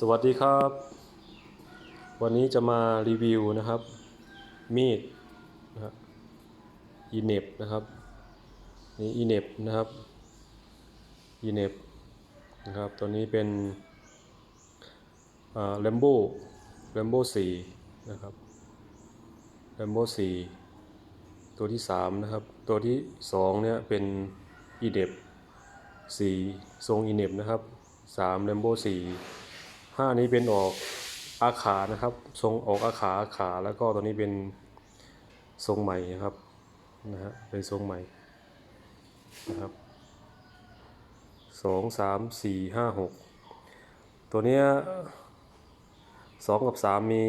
สวัสดีครับ วันนี้จะมารีวิวนะครับ มีดนะฮะอีเน็บนะครับนี่อีเน็บนะครับอีเน็บนะครับตัวนี้เป็นแลมโบ้แลมโบ้สี่นะครับแลมโบ้สี่ตัวที่สามนะครับ ตัวที่สองเนี่ยเป็นอีเน็บสี่ทรงอีเน็บนะครับสามแลมโบ้สี่ ห้านี้เป็นออกอาขานะครับ ทรงออกอาขาอาขาแล้วก็ตัวนี้เป็นทรงใหม่นะครับนะฮะเป็นทรงใหม่นะครับสองสามสี่ห้าหกตัวเนี้ยสองกับสามมี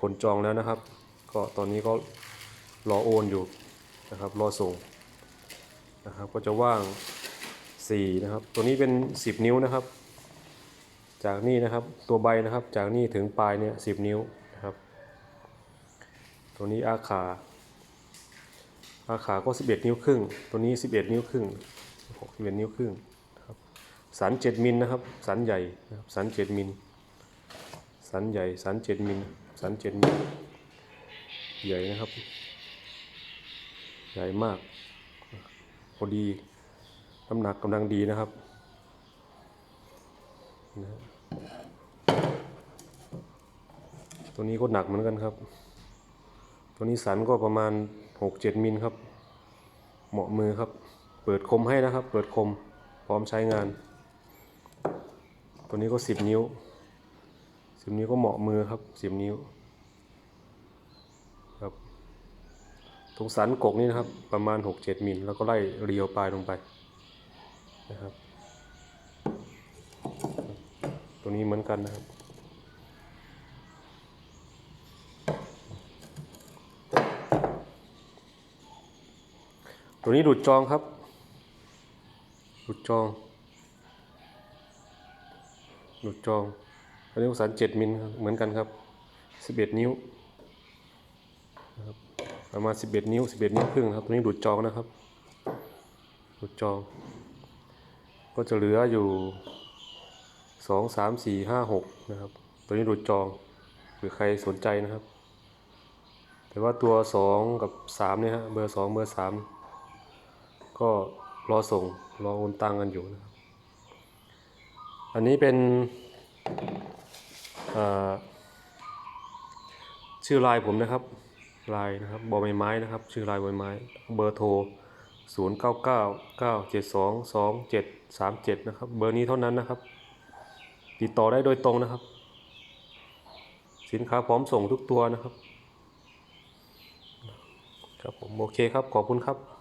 คนจองแล้วนะครับ ก็ตอนนี้ก็รอโอนอยู่นะครับรอส่งนะครับก็จะว่างสี่นะครับ ตัวนี้เป็นสิบนิ้วนะครับ จากนี่นะครับตัวใบนะครับจากนี่ถึงปลายเนี่ยสิบนิ้วนะครับ ตัวนี้อาขา อาขาก็ 11 นิ้วครึ่ง ตัวนี้ 11 นิ้วครึ่ง61นิ้วครึ่งครับสัน 7 มิลนะครับ สันใหญ่นะครับสัน 7 มิล สันใหญ่ สัน 7 มิล สัน 7 มิล ใหญ่นะครับ ใหญ่มาก พอดี น้ำหนักกำลังดีนะครับ ตัวนี้ก็หนักเหมือนกันครับ ตัวนี้สันก็ประมาณ 6-7 มิลครับ เหมาะมือครับ เปิดคมให้นะครับ เปิดคมพร้อมใช้งาน ตัวนี้ก็ 10 นิ้ว 10 นิ้วก็เหมาะมือครับ 10 นิ้วครับตรงสันกกนี่นะครับ ประมาณ 6-7 มิลแล้วก็ไล่เรียวปลายลงไปนะครับ ตัวนี้เหมือนกันนะครับ ตัวนี้ดูดจองครับ ดูดจอง ดูดจองอันนี้สันเจ็ดมิลครับเหมือนกันครับสิบเอ็ดนิ้วประมาณสิบเอ็ดนิ้วสิบเอ็ดนิ้วครึ่งครับตัวนี้ดูดจองนะครับ ดูดจอง ก็จะเหลืออยู่ สองสามสี่ห้าหกนะครับ ตัวนี้ดูดจองหรือใครสนใจนะครับ แต่ว่าตัวสองกับสามเนี่ยฮะเบอร์สองเบอร์สามก็รอส่งรอโอนตังกันอยู่นะครับ อันนี้เป็นชื่อไลน์ผมนะครับไลน์นะครับบอใบไม้นะครับ ชื่อไลน์บอใบไม้ เบอร์โทร 0 9 9 9 7 2 2 7 3 7 นะครับ เบอร์นี้เท่านั้นนะครับ ติดต่อได้โดยตรงนะครับ สินค้าพร้อมส่งทุกตัวนะครับ ครับผมโอเคครับขอบคุณครับ